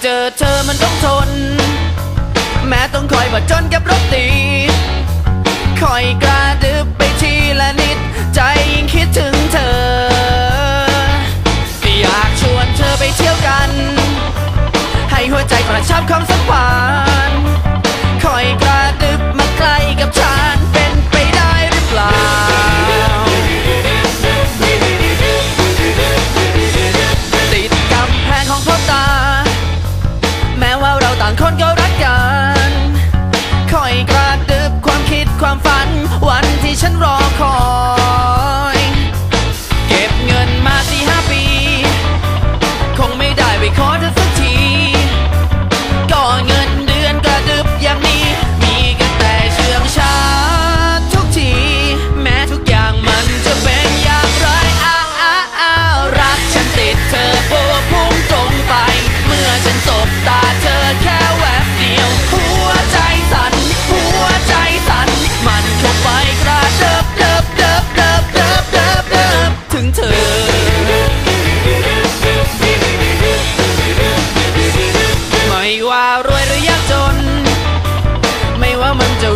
เจอเธอมันต้องทน แม้ต้องคอยบดจนกับรถตีคอยกระดึบไปทีละนิด ใจยิ่งคิดถึงเธอ อยากชวนเธอไปเที่ยวกัน ให้หัวใจกระชับความสัมพันธ์คอยกระ ว่ารวยหรือยากจน ไม่ว่ามันจะ